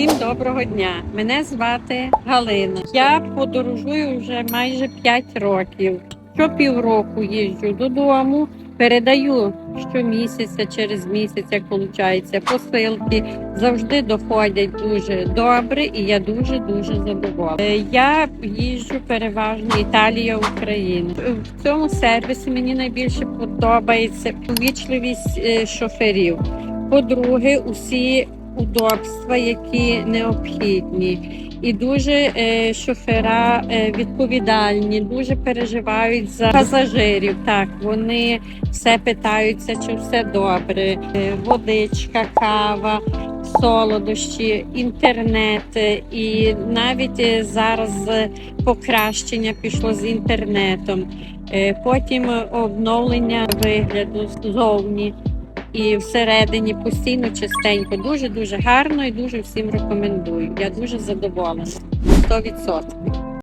Всім доброго дня! Мене звати Галина. Я подорожую вже майже 5 років. Щопівроку їжджу додому, передаю щомісяця, через місяць, як виходить, посилки. Завжди доходять дуже добре, і я дуже дуже задоволена. Е, Я їжджу переважно Італія, Україна. В цьому сервісі мені найбільше подобається увічливість е, шоферів. По-друге, усі удобства, які необхідні, і дуже е, шофера е, відповідальні, дуже переживають за пасажирів. Так, вони все питаються, чи все добре. Е, водичка, кава, солодощі, інтернет. е, І навіть е, зараз покращення пішло з інтернетом. Е, Потім е, обновлення вигляду ззовні і всередині постійно чистенько. Дуже дуже гарно і дуже всім рекомендую. Я дуже задоволена. 100%.